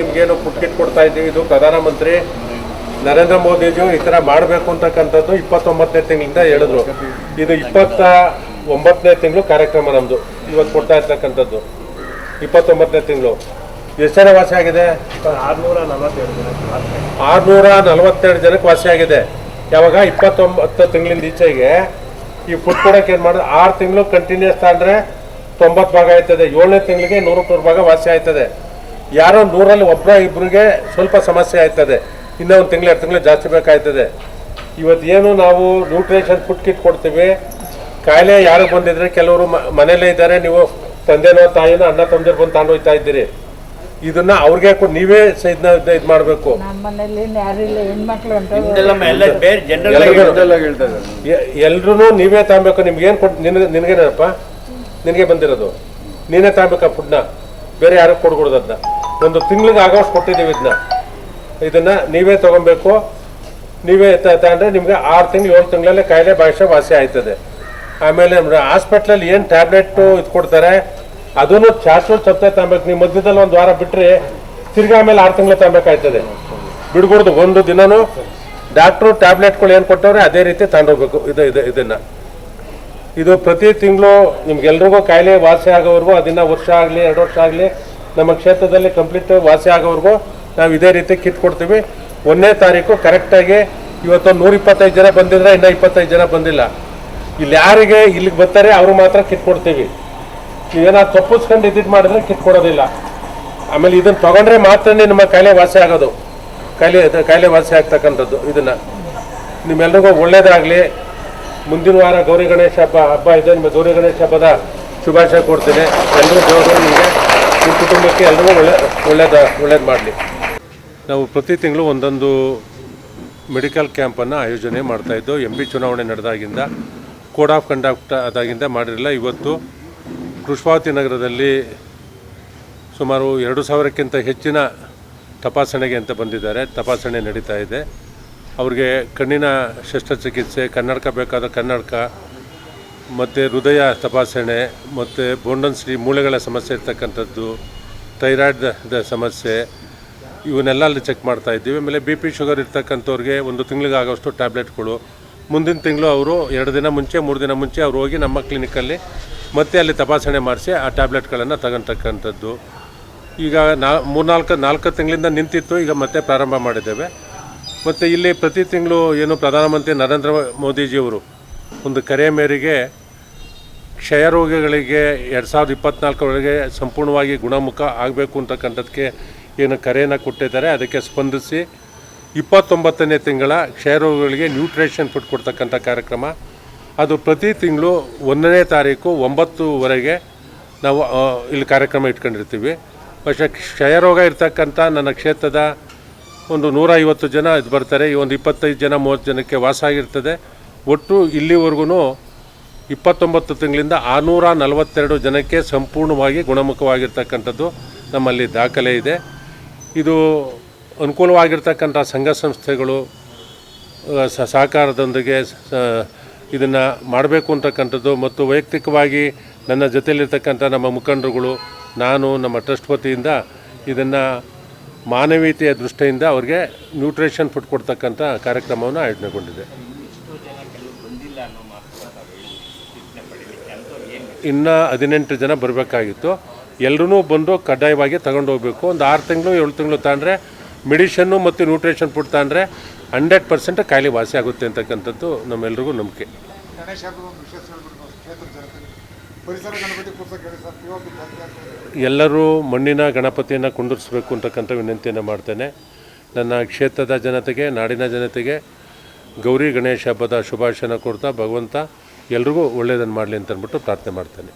ನಿಮ್ಗೇನು food kit ಕೊಡ್ತಾ ಇದ್ದೀವಿ ಇದು ಪ್ರಧಾನಮಂತ್ರಿ ನರೇಂದ್ರ ಮೋದಿಜು ಈ ಥರ ಮಾಡಬೇಕು ಅಂತಕ್ಕಂಥದ್ದು ಇಪ್ಪತ್ತೊಂಬತ್ತನೇ ತಿಂಗಳಿಂದ ಹೇಳಿದ್ರು. ಇದು ಇಪ್ಪತ್ತ ಒಂಬತ್ತನೇ ತಿಂಗಳು ಕಾರ್ಯಕ್ರಮ ನಮ್ಮದು ಇವತ್ತು ಕೊಡ್ತಾ ಇರ್ತಕ್ಕಂಥದ್ದು. ಇಪ್ಪತ್ತೊಂಬತ್ತನೇ ತಿಂಗಳು. ಎಷ್ಟರ ಜನ ವಾಸಿ ಆಗಿದೆ? ಆರ್ನೂರ ನಲವತ್ತೆರಡು ಜನಕ್ಕೆ ವಾಸಿ ಆಗಿದೆ. ಯಾವಾಗ? ಇಪ್ಪತ್ತೊಂಬತ್ತು ತಿಂಗಳಿಂದ ಈಚೆಗೆ ಈ ಫುಡ್ ಕೊಡೋಕೆ ಏನು ಮಾಡಿದ್ರೆ? ಆರು ತಿಂಗಳು ಕಂಟಿನ್ಯೂಸ್ ಅಂದರೆ ತೊಂಬತ್ತು ಭಾಗ ಆಯ್ತದೆ. ಏಳನೇ ತಿಂಗಳಿಗೆ ನೂರಕ್ಕೆ ನೂರು ಭಾಗ ವಾಸಿ ಆಯ್ತದೆ. ಯಾರೋ ನೂರಲ್ಲಿ ಒಬ್ಬರ ಇಬ್ಬರಿಗೆ ಸ್ವಲ್ಪ ಸಮಸ್ಯೆ ಆಯ್ತದೆ. ಇನ್ನೂ ಒಂದು ತಿಂಗಳು ಎರಡು ತಿಂಗಳು ಜಾಸ್ತಿ ಬೇಕಾಯ್ತದೆ. ಇವತ್ತೇನು ಏನು ನಾವು ನ್ಯೂಟ್ರಿಷನ್ ಫುಡ್ ಕಿಟ್ ಕೊಡ್ತೀವಿ. ಕಾಯಿಲೆ ಯಾರಿಗೆ ಬಂದಿದ್ರೆ ಕೆಲವರು ಮನೇಲೇ ಇದ್ದಾರೆ ನೀವು ತಂದೆನೋ ತಾಯಿನೋ ಅಣ್ಣ ತಮ್ಮದಿರು ಬಂದು ತಗೊಂಡು ಹೋಗ್ತಾ ಇದ್ದೀರಿ. ಇದನ್ನ ಅವ್ರಿಗೆ ನೀವೇ ಇದನ್ನ ಇದು ಮಾಡಬೇಕು. ಎಲ್ರು ನೀವೇ ತಗೊಬೇಕು ನಿಮ್ಗೆ ಏನು ಕೊಟ್ಟು ನಿನಗೆ ನಿನಗೇನಪ್ಪ? ನಿನಗೆ ಬಂದಿರೋದು. ನೀನೇ ತಗೊಬೇಕು ಫುಡ್ನ ಬೇರೆ ಯಾರು ಕೊಡ್ಕೊಡೋದು ಅದನ್ನ ಒಂದು ತಿಂಗಳಿಗೆ ಆಗೋಷ್ಟು ಕೊಟ್ಟಿದ್ದೀವಿ ಇದನ್ನ ಇದನ್ನ ನೀವೇ ತಗೊಬೇಕು. ನೀವೇ ತಗೊಂಡ್ರೆ ನಿಮಗೆ ಆರು ತಿಂಗಳು, ಏಳು ತಿಂಗಳಲ್ಲೇ ಕಾಯಿಲೆ ಭಾಷೆ ವಾಸಿ ಆಯ್ತದೆ. ಆಮೇಲೆ ಹಾಸ್ಪಿಟ್ಲಲ್ಲಿ ಏನು ಟ್ಯಾಬ್ಲೆಟ್ ಇದು ಕೊಡ್ತಾರೆ, ಅದನ್ನು ಶಾಶ್ವತ ಸಪ್ತಾಹ ತಗೊಬೇಕು. ನೀವು ಮಧ್ಯದಲ್ಲಿ ಒಂದು ವಾರ ಬಿಟ್ಟರೆ ತಿರ್ಗಾ ಆಮೇಲೆ ಆರು ತಿಂಗಳು ತಗೊಬೇಕಾಯ್ತದೆ. ಬಿಡ್ಕೊಡ್ದು ಒಂದು ದಿನನೂ. ಡಾಕ್ಟ್ರು ಟ್ಯಾಬ್ಲೆಟ್ಗಳು ಏನು ಕೊಟ್ಟವ್ರೆ ಅದೇ ರೀತಿ ತಗೊಂಡೋಗ್ಬೇಕು. ಇದು ಇದು, ಇದನ್ನ. ಇದು ಪ್ರತಿ ತಿಂಗಳು ನಿಮ್ಗೆಲ್ರಿಗೂ ಕಾಯಿಲೆ ವಾಸಿ ಆಗೋವರೆಗೂ, ಅದನ್ನ ವರ್ಷ ಆಗಲಿ, ಎರಡು ವರ್ಷ ಆಗಲಿ, ನಮ್ಮ ಕ್ಷೇತ್ರದಲ್ಲಿ ಕಂಪ್ಲೀಟ್ ವಾಸಿ ಆಗೋವರೆಗೂ ನಾವು ಇದೇ ರೀತಿ ಕಿಟ್ ಕೊಡ್ತೀವಿ. ಒಂದನೇ ತಾರೀಕು ಕರೆಕ್ಟಾಗಿ ಇವತ್ತು ನೂರ ಇಪ್ಪತ್ತೈದು ಜನ ಬಂದಿದ್ರೆ, ಇನ್ನೂ ಇಪ್ಪತ್ತೈದು ಜನ ಬಂದಿಲ್ಲ. ಇಲ್ಲಿ ಯಾರಿಗೆ ಇಲ್ಲಿಗೆ ಬರ್ತಾರೆ, ಅವರು ಮಾತ್ರ ಕಿಟ್ ಕೊಡ್ತೀವಿ. ನೀವೇನಾದ್ರು ತಪ್ಪಿಸ್ಕೊಂಡು ಇದ್ದಿದ್ದು ಮಾಡಿದ್ರೆ ಕಿಟ್ ಕೊಡೋದಿಲ್ಲ. ಆಮೇಲೆ ಇದನ್ನು ತಗೊಂಡ್ರೆ ಮಾತ್ರ ನಿಮ್ಮ ಕಾಯಿಲೆ ವಾಸಿ ಆಗೋದು. ಕಾಯಿಲೆ ಕಾಯಿಲೆ ವಾಸಿ ಆಗ್ತಕ್ಕಂಥದ್ದು ಇದನ್ನು. ನಿಮ್ಮೆಲ್ರಿಗೂ ಒಳ್ಳೇದಾಗಲಿ. ಮುಂದಿನ ವಾರ ಗೌರಿ ಗಣೇಶ ಹಬ್ಬ ಹಬ್ಬ ಇದೆ. ನಿಮ್ಮ ಗೌರಿ ಗಣೇಶ ಹಬ್ಬದ ಶುಭಾಶಯ ಕೊಡ್ತೇನೆ. ಎಲ್ಲರೂ ದೇವರು ನಿಮಗೆ ನಿಮ್ಮ ಕುಟುಂಬಕ್ಕೆ ಎಲ್ಲರೂ ಒಳ್ಳೆ, ಒಳ್ಳೇದ, ಒಳ್ಳೇದು ಮಾಡಲಿ. ನಾವು ಪ್ರತಿ ತಿಂಗಳು ಒಂದೊಂದು ಮೆಡಿಕಲ್ ಕ್ಯಾಂಪನ್ನು ಆಯೋಜನೆ ಮಾಡ್ತಾಯಿದ್ದು ಎಂ ಪಿ ಚುನಾವಣೆ ನಡೆದಾಗಿಂದ, ಕೋಡ್ ಆಫ್ ಕಂಡಕ್ಟ್ ಆದಾಗಿಂದ ಮಾಡಿರಲಿಲ್ಲ. ಇವತ್ತು ಕೃಷ್ಣಾವತಿ ನಗರದಲ್ಲಿ ಸುಮಾರು ಎರಡು ಸಾವಿರಕ್ಕಿಂತ ಹೆಚ್ಚಿನ ತಪಾಸಣೆಗೆ ಅಂತ ಬಂದಿದ್ದಾರೆ. ತಪಾಸಣೆ ನಡೀತಾ ಇದೆ. ಅವ್ರಿಗೆ ಕಣ್ಣಿನ ಶಸ್ತ್ರಚಿಕಿತ್ಸೆ, ಕನ್ನಡಕ ಬೇಕಾದ ಕನ್ನಡಕ, ಮತ್ತು ಹೃದಯ ತಪಾಸಣೆ, ಮತ್ತು ಬೋಂಡನ್ ಶ್ರೀ ಮೂಳೆಗಳ ಸಮಸ್ಯೆ ಇರ್ತಕ್ಕಂಥದ್ದು, ಥೈರಾಯ್ಡ್ ಸಮಸ್ಯೆ, ಇವನ್ನೆಲ್ಲ ಅಲ್ಲಿ ಚೆಕ್ ಮಾಡ್ತಾ ಇದ್ದೀವಿ. ಆಮೇಲೆ ಬಿ ಪಿ ಶುಗರ್ ಇರ್ತಕ್ಕಂಥವ್ರಿಗೆ ಒಂದು ತಿಂಗಳಿಗಾಗೋಷ್ಟು ಟ್ಯಾಬ್ಲೆಟ್ಗಳು. ಮುಂದಿನ ತಿಂಗಳು ಅವರು ಎರಡು ದಿನ ಮುಂಚೆ, ಮೂರು ದಿನ ಮುಂಚೆ ಅವ್ರು ಹೋಗಿ ನಮ್ಮ ಕ್ಲಿನಿಕಲ್ಲಿ ಮತ್ತೆ ಅಲ್ಲಿ ತಪಾಸಣೆ ಮಾಡಿಸಿ ಆ ಟ್ಯಾಬ್ಲೆಟ್ಗಳನ್ನು ತಗೊಂತಕ್ಕಂಥದ್ದು. ಈಗ ನಾ ಮೂರ್ನಾಲ್ಕು, ನಾಲ್ಕು ತಿಂಗಳಿಂದ ನಿಂತಿತ್ತು, ಈಗ ಮತ್ತೆ ಪ್ರಾರಂಭ ಮಾಡಿದ್ದೇವೆ. ಮತ್ತು ಇಲ್ಲಿ ಪ್ರತಿ ತಿಂಗಳು ಏನು ಪ್ರಧಾನಮಂತ್ರಿ ನರೇಂದ್ರ ಮೋದಿಜಿಯವರು ಒಂದು ಕರೆ ಮೇರೆಗೆ ಕ್ಷಯ ರೋಗಿಗಳಿಗೆ ಎರಡು ಸಾವಿರದ ಇಪ್ಪತ್ನಾಲ್ಕರೊಳಗೆ ಸಂಪೂರ್ಣವಾಗಿ ಗುಣಮುಖ ಆಗಬೇಕು ಅಂತಕ್ಕಂಥದ್ದಕ್ಕೆ ಏನು ಕರೆಯನ್ನು ಕೊಟ್ಟಿದ್ದಾರೆ, ಅದಕ್ಕೆ ಸ್ಪಂದಿಸಿ ಇಪ್ಪತ್ತೊಂಬತ್ತನೇ ತಿಂಗಳ ಕ್ಷಯ ರೋಗಿಗಳಿಗೆ ನ್ಯೂಟ್ರಿಷನ್ ಫುಡ್ ಕೊಡ್ತಕ್ಕಂಥ ಕಾರ್ಯಕ್ರಮ. ಅದು ಪ್ರತಿ ತಿಂಗಳು ಒಂದನೇ ತಾರೀಕು ಒಂಬತ್ತುವರೆಗೆ ನಾವು ಇಲ್ಲಿ ಕಾರ್ಯಕ್ರಮ ಇಟ್ಕೊಂಡಿರ್ತೀವಿ. ಪಕ್ಷ ಕ್ಷಯ ರೋಗ ಇರ್ತಕ್ಕಂಥ ನನ್ನ ಕ್ಷೇತ್ರದ ಒಂದು ನೂರ ಐವತ್ತು ಜನ ಇದು ಬರ್ತಾರೆ. ಈ ಒಂದು ಇಪ್ಪತ್ತೈದು ಜನ, ಮೂವತ್ತು ಜನಕ್ಕೆ ವಾಸ ಆಗಿರ್ತದೆ. ಒಟ್ಟು ಇಲ್ಲಿವರೆಗೂ ಇಪ್ಪತ್ತೊಂಬತ್ತು ತಿಂಗಳಿಂದ ಆರುನೂರ ನಲವತ್ತೆರಡು ಜನಕ್ಕೆ ಸಂಪೂರ್ಣವಾಗಿ ಗುಣಮುಖವಾಗಿರ್ತಕ್ಕಂಥದ್ದು ನಮ್ಮಲ್ಲಿ ದಾಖಲೆ ಇದೆ. ಇದು ಅನುಕೂಲವಾಗಿರ್ತಕ್ಕಂಥ ಸಂಘ ಸಂಸ್ಥೆಗಳು ಸಹಕಾರದೊಂದಿಗೆ ಇದನ್ನು ಮಾಡಬೇಕು ಅಂತಕ್ಕಂಥದ್ದು ಮತ್ತು ವೈಯಕ್ತಿಕವಾಗಿ ನನ್ನ ಜೊತೆಯಲ್ಲಿರ್ತಕ್ಕಂಥ ನಮ್ಮ ಮುಖಂಡರುಗಳು, ನಾನು, ನಮ್ಮ ಟ್ರಸ್ಟ್ ವತಿಯಿಂದ ಇದನ್ನು ಮಾನವೀಯತೆಯ ದೃಷ್ಟಿಯಿಂದ ಅವ್ರಿಗೆ ನ್ಯೂಟ್ರಿಷನ್ ಫುಡ್ ಕೊಡ್ತಕ್ಕಂಥ ಕಾರ್ಯಕ್ರಮವನ್ನು ಆಯೋಜನೆಗೊಂಡಿದೆ. ಇನ್ನು ಹದಿನೆಂಟು ಜನ ಬರಬೇಕಾಗಿತ್ತು. ಎಲ್ಲರೂ ಬಂದು ಕಡ್ಡಾಯವಾಗಿ ತಗೊಂಡು ಹೋಗಬೇಕು. ಒಂದು ಆರು ತಿಂಗಳು, ಏಳು ತಿಂಗಳು ತಗೊಂಡ್ರೆ ಮೆಡಿಷನ್ನು ಮತ್ತು ನ್ಯೂಟ್ರಿಷನ್ ಫುಡ್ ತಗೊಂಡ್ರೆ ಹಂಡ್ರೆಡ್ ಪರ್ಸೆಂಟ್ ಕಾಯಿಲೆ ವಾಸಿ ಆಗುತ್ತೆ ಅಂತಕ್ಕಂಥದ್ದು ನಮ್ಮೆಲ್ರಿಗೂ ನಂಬಿಕೆ. ಎಲ್ಲರೂ ಮಣ್ಣಿನ ಗಣಪತಿಯನ್ನು ಕುಂಡಿರಿಸಬೇಕು ಅಂತಕ್ಕಂಥ ವಿನಂತಿಯನ್ನು ಮಾಡ್ತೇನೆ. ನನ್ನ ಕ್ಷೇತ್ರದ ಜನತೆಗೆ, ನಾಡಿನ ಜನತೆಗೆ ಗೌರಿ ಗಣೇಶ ಹಬ್ಬದ ಶುಭಾಶಯನ ಕೊಡ್ತಾ ಭಗವಂತ ಎಲ್ರಿಗೂ ಒಳ್ಳೆಯದನ್ನು ಮಾಡಲಿ ಅಂತ ಅಂದ್ಬಿಟ್ಟು ಪ್ರಾರ್ಥನೆ ಮಾಡ್ತೇನೆ.